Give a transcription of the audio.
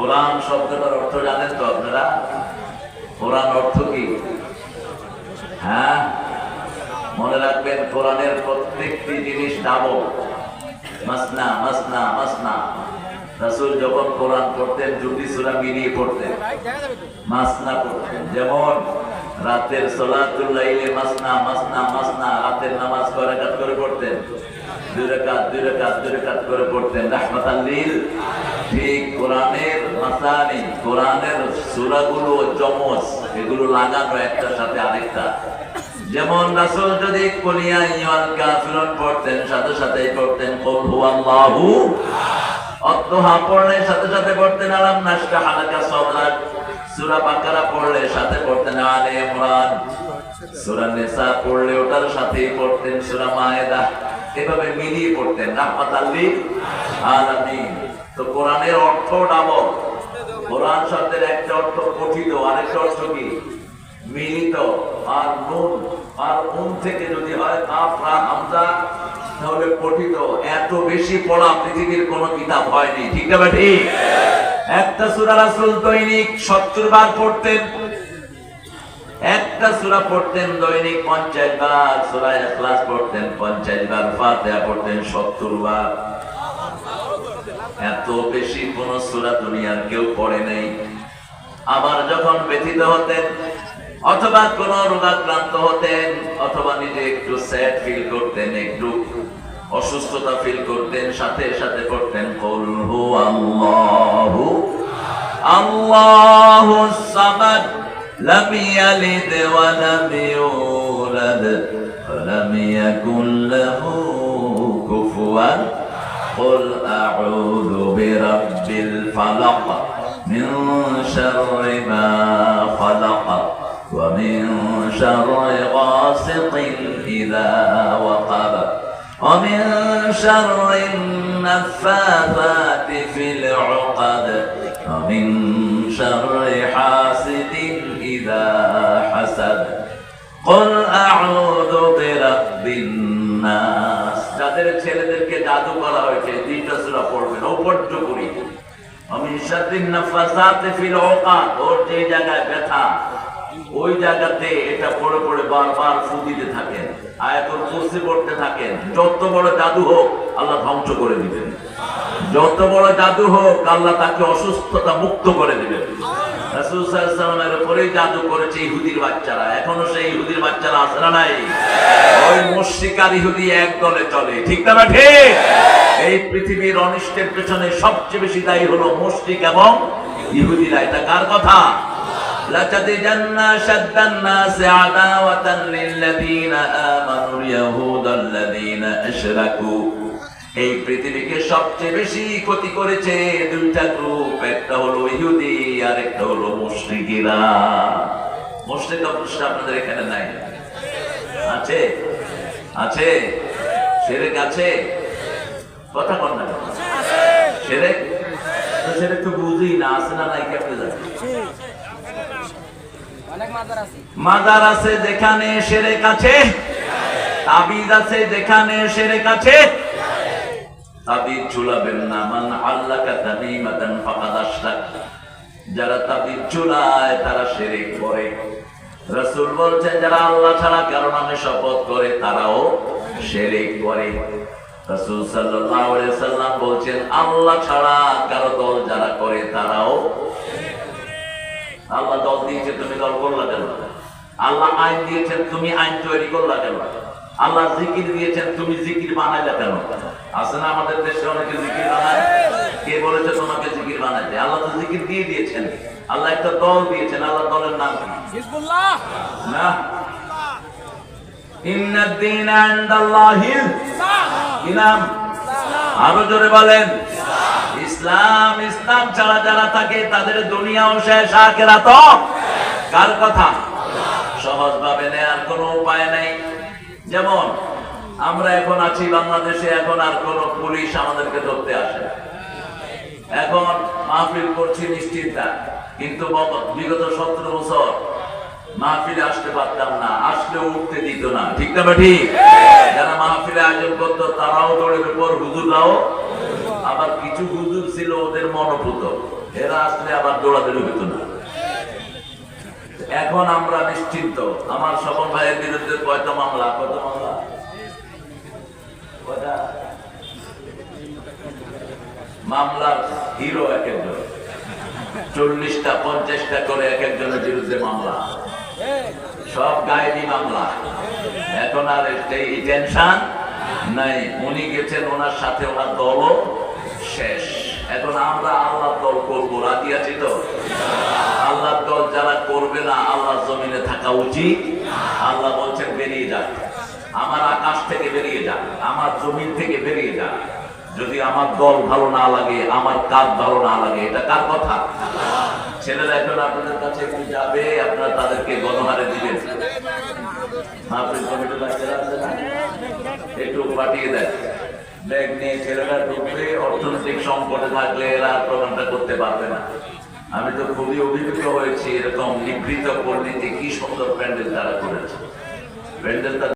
কোরআন শব্দটার অর্থ জানেন তো আপনারা? কোরআন অর্থ কি? হ্যাঁ? মনে রাখবেন কোরআনের প্রত্যেকটি জিনিস ডাবল মাসনা মাসনা মাসনা। রাসূল যখন কোরআন পড়তেন দুটি সূরা মিলিয়ে পড়তেন। মাসনা পড়তেন যেমন, রাতের সলাতুল লাইলে মাসনা মাসনা মাসনা, রাতের নামাজ পড়তেন। দুই দুই দুই করে পড়তেন। ঠিক কোরআনের কোরআনের এগুলো লাগানো একটার সাথে আরেকটা। যেমন রাসূল যদি পড়তেন, সাথে সাথে পড়তেন, কুল পড়লে সাথে সাথে পড়তেন, আলাম নাশকা হালাকা সদরাক সূরা বাকারা পড়লে সাথে পড়তেন আলে ইমরান। সূরা নিসা পড়লে ওটার সাথেই পড়তেন সূরা মায়েদা। এভাবে মিলিয়ে পড়তেন। রাহমাতাল লিল আলামিন। তো কোরআনের অর্থ ডাবল। কোরআন শব্দের একটা অর্থ পঠিত আরেকটা অর্থ কি? মিলিত। আর নুন আর নুন থেকে যদি হয় কাফ রা, হামজা, তাহলে পঠিত এত বেশি পড়া পৃথিবীর কোনো কিতাব হয়নি। ঠিক না ঠিক একটা সূরা রাসূল দৈনিক 70 বার পড়তেন। একটা সূরা পড়তেন দৈনিক 50 বার, সূরা ইখলাস পড়তেন 50 বার, ফাতিহা পড়তেন 70 বার। এত বেশি কোন সূরা দুনিয়ার কেউ পড়ে নাই। আবার যখন ব্যথিত হতেন, অথবা কোন রোগাক্রান্ত হতেন, অথবা নিজে একটু স্যাড ফিল করতেন, একটু অসুস্থতা ফিল করতেন, সাথে সাথে পড়তেন কুল হু আল্লাহু الله الصمد لم يلد ولم يولد ولم يكن له كفوا. قل أعوذ برب الفلق من شر ما خلق ومن شر غاسق إذا وقب ومن شر النفاثات في العقد ومن شر حاسد إذا حسد قل أعوذ برب الناس যাদের ছেলেদেরকে জাদু করা হয়েছে তিনটা সূরা পড়বেন উপর্য করি আমি শাদিন নাফাসাতে ফিল ওকাত ওর যে জায়গায় ব্যথা ওই জায়গাতে এটা পড়ে পড়ে বারবার ফুদিতে থাকেন আয়াতুল কুরসি পড়তে থাকেন যত বড় জাদু হোক আল্লাহ ধ্বংস করে দিবেন যত বড় জাদু হোক আল্লাহ তাকে অসুস্থতা মুক্ত করে দিবেন রাসূল সাল্লাল্লাহু আলাইহি ওয়াসাল্লামের উপরেই জাদু করেছে ইহুদির বাচ্চারা এখনো সেই ইহুদির বাচ্চারা আছে না নাই ওই মুশরিকার ইহুদি এক দলে চলে ঠিক না ঠিক এই পৃথিবীর অনিষ্টের পেছনে সবচেয়ে বেশি দায়ী হলো মুশরিক এবং ইহুদিরা এটা কার কথা لتجدن أشد الناس عداوة للذين آمنوا اليهود الذين أشركوا এই পৃথিবীকে সবচেয়ে বেশি ক্ষতি করেছে দুইটা গ্রুপ একটা হলো ইহুদি আর একটা হলো মুশরিকিরা। মুশরিক অবশ্য আপনাদের এখানে নাই? আছে? আছে? সেরেক আছে? কথা কর না সেরেক? সেরেক তো বুঝি না, আছে না নাই, কেমনে যাবে মাজার আছে যেখানে সেরেক আছে, তাবিজ আছে যেখানে সেরেক আছে তাবিজ ঝুলাবেন না। মান আল্লাকা তামিমাতান ফাকাদ আশরাক। যারা তাবিজ ঝুলায়, তারা শিরক করে। রাসূল বলছেন, যারা আল্লাহ ছাড়া কারও নামে শপথ করে, তারাও শিরক করে। রাসূল সাল্লাল্লাহু আলাইহি সাল্লাম বলছেন, আল্লাহ ছাড়া কারও দল যারা করে, তারাও আল্লাহ দল দিয়েছে, তুমি দল করলা কেন? আল্লাহ আইন দিয়েছেন, তুমি আইন তৈরি করলা কেন? আল্লাহ জিকির দিয়েছেন তুমি জিকির বানাইলা কেন? আছে না আমাদের দেশে অনেকে জিকির বানায়? কে বলেছে তোমাকে জিকির বানাইতে আল্লাহ তো জিকির দিয়ে দিয়েছেন। আল্লাহ একটা দল দিয়েছেন আল্লাহ দলের নাম কি? না? আরও জোরে বলেন। ইসলাম ইসলাম ছাড়া যারা থাকে তাদের দুনিয়াও শেষ আখেরাত কার কথা? সহজ ভাবে নেয়ার কোনো উপায় নেই। যেমন, আমরা এখন আছি বাংলাদেশে, এখন আর কোন পুলিশ আমাদেরকে ধরতে আসে এখন মাহফিল করছি নিশ্চিন্তা, কিন্তু বিগত সতেরো বছর মাহফিলে আসতে পারতাম না, আসলেও উঠতে দিত না। ঠিক না ঠিক? যারা মাহফিলে আয়োজন করতো, তারাও দৌড়ের উপর হুজুররাও আবার কিছু হুজুর ছিল, ওদের মনোপুত। এরা আসলে আবার দৌড়াদৌড়ি হতো না। এখন আমরা নিশ্চিন্ত। আমার স্বপন ভাইয়ের বিরুদ্ধে কয়টা মামলা? কত মামলা? মামলার হিরো এক একজন। চল্লিশটা, পঞ্চাশটা করে এক একজনের বিরুদ্ধে মামলা। সব গায়েবী মামলা। এখন আর সেই টেনশন নাই। উনি গেছেন, ওনার সাথে ওনার দলও শেষ। এখন আমরা আল্লাহ দল করব, রাজি আছি তো? আল্লাহ দল যারা করবে না আল্লাহ জমিনে থাকা উচিত। আল্লাহ বলছেন, বেরিয়ে যাক। আমার আকাশ থেকে বেরিয়ে যাক, আমার জমিন থেকে বেরিয়ে যাক। যদি আমার দল ভালো না লাগে, আমার কাজ ভালো না লাগে, এটা কার কথা? ছেলেরা এখন আপনাদের কাছে একটু যাবে, আপনারা তাদেরকে গণহারে দিবেন? একটু পাঠিয়ে দেয় ব্যাগ নিয়ে ছেলেরা ঢুকবে, অর্থনৈতিক সংকটে থাকলে এরা প্রোগ্রামটা করতে পারবে না। আমি তো খুবই অভিভূত হয়েছি এরকম নিভৃত পরিণতি কি সুন্দর প্যান্ডেল তারা করেছে। প্যান্ডেলটা